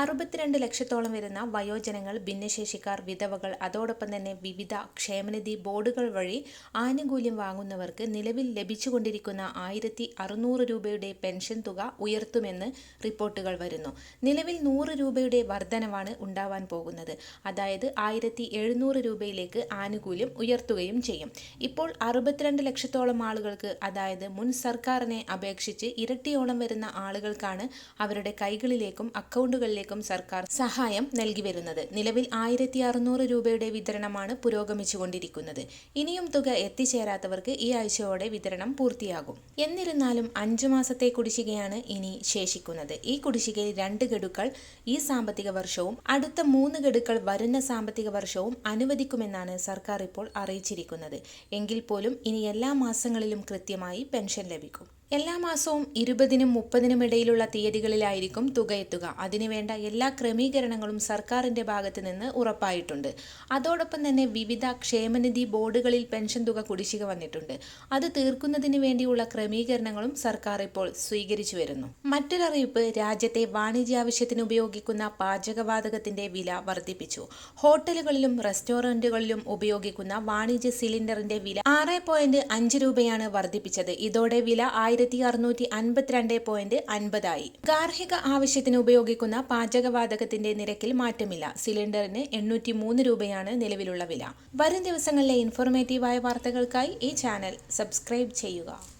അറുപത്തിരണ്ട് ലക്ഷത്തോളം വരുന്ന വയോജനങ്ങൾ ഭിന്നശേഷിക്കാർ വിധവകൾ അതോടൊപ്പം തന്നെ വിവിധ ക്ഷേമനിധി ബോർഡുകൾ വഴി ആനുകൂല്യം വാങ്ങുന്നവർക്ക് നിലവിൽ ലഭിച്ചുകൊണ്ടിരിക്കുന്ന ആയിരത്തി അറുന്നൂറ് രൂപയുടെ പെൻഷൻ തുക ഉയർത്തുമെന്ന് റിപ്പോർട്ടുകൾ വരുന്നു. നിലവിൽ നൂറ് രൂപയുടെ വർധനവാണ് ഉണ്ടാവാൻ പോകുന്നത്. അതായത് ആയിരത്തി എഴുന്നൂറ് രൂപയിലേക്ക് ആനുകൂല്യം ഉയർത്തുകയും ചെയ്യും. ഇപ്പോൾ അറുപത്തിരണ്ട് ലക്ഷത്തോളം ആളുകൾക്ക് അതായത് മുൻ സർക്കാരിനെ അപേക്ഷിച്ച് ഇരട്ടിയോളം വരുന്ന ആളുകൾക്കാണ് അവരുടെ കൈകളിലേക്കും അക്കൗണ്ടുകളിലേക്കും സർക്കാർ സഹായം നൽകി വരുന്നത്. നിലവിൽ ആയിരത്തി അറുന്നൂറ് രൂപയുടെ വിതരണമാണ് പുരോഗമിച്ചുകൊണ്ടിരിക്കുന്നത്. ഇനിയും തുക എത്തിച്ചേരാത്തവർക്ക് ഈ ആഴ്ചയോടെ വിതരണം പൂർത്തിയാകും. എന്നിരുന്നാലും അഞ്ചു മാസത്തെ കുടിശ്ശികയാണ് ഇനി ശേഷിക്കുന്നത്. ഈ കുടിശ്ശികയിൽ രണ്ട് ഗഡുക്കൾ ഈ സാമ്പത്തിക വർഷവും അടുത്ത മൂന്ന് ഗഡുക്കൾ വരുന്ന സാമ്പത്തിക വർഷവും അനുവദിക്കുമെന്നാണ് സർക്കാർ ഇപ്പോൾ അറിയിച്ചിരിക്കുന്നത്. എങ്കിൽ പോലും ഇനി എല്ലാ മാസങ്ങളിലും കൃത്യമായി പെൻഷൻ ലഭിക്കും. എല്ലാ മാസവും ഇരുപതിനും മുപ്പതിനും ഇടയിലുള്ള തീയതികളിലായിരിക്കും തുക എത്തുക. അതിനുവേണ്ട എല്ലാ ക്രമീകരണങ്ങളും സർക്കാരിന്റെ ഭാഗത്ത് നിന്ന് ഉറപ്പായിട്ടുണ്ട്. അതോടൊപ്പം തന്നെ വിവിധ ക്ഷേമനിധി ബോർഡുകളിൽ പെൻഷൻ തുക കുടിശ്ശിക വന്നിട്ടുണ്ട്. അത് തീർക്കുന്നതിന് വേണ്ടിയുള്ള ക്രമീകരണങ്ങളും സർക്കാർ ഇപ്പോൾ സ്വീകരിച്ചു വരുന്നു. മറ്റൊരറിയിപ്പ് രാജ്യത്തെ വാണിജ്യ ആവശ്യത്തിന് ഉപയോഗിക്കുന്ന പാചകവാതകത്തിന്റെ വില വർദ്ധിപ്പിച്ചു. ഹോട്ടലുകളിലും റെസ്റ്റോറന്റുകളിലും ഉപയോഗിക്കുന്ന വാണിജ്യ സിലിണ്ടറിന്റെ വില ആറ് രൂപയാണ് വർദ്ധിപ്പിച്ചത്. ഇതോടെ വില ആയിരത്തി അറുന്നൂറ്റി അൻപത്തിരണ്ട് പോയിന്റ് അൻപതായി ഗാർഹിക ആവശ്യത്തിന് ഉപയോഗിക്കുന്ന പാചകവാതകത്തിന്റെ നിരക്കിൽ മാറ്റമില്ല. സിലിണ്ടറിന് എണ്ണൂറ്റി മൂന്ന് രൂപയാണ് നിലവിലുള്ള വില. വരും ദിവസങ്ങളിലെ ഇൻഫോർമേറ്റീവായ വാർത്തകൾക്കായി ഈ ചാനൽ സബ്സ്ക്രൈബ് ചെയ്യുക.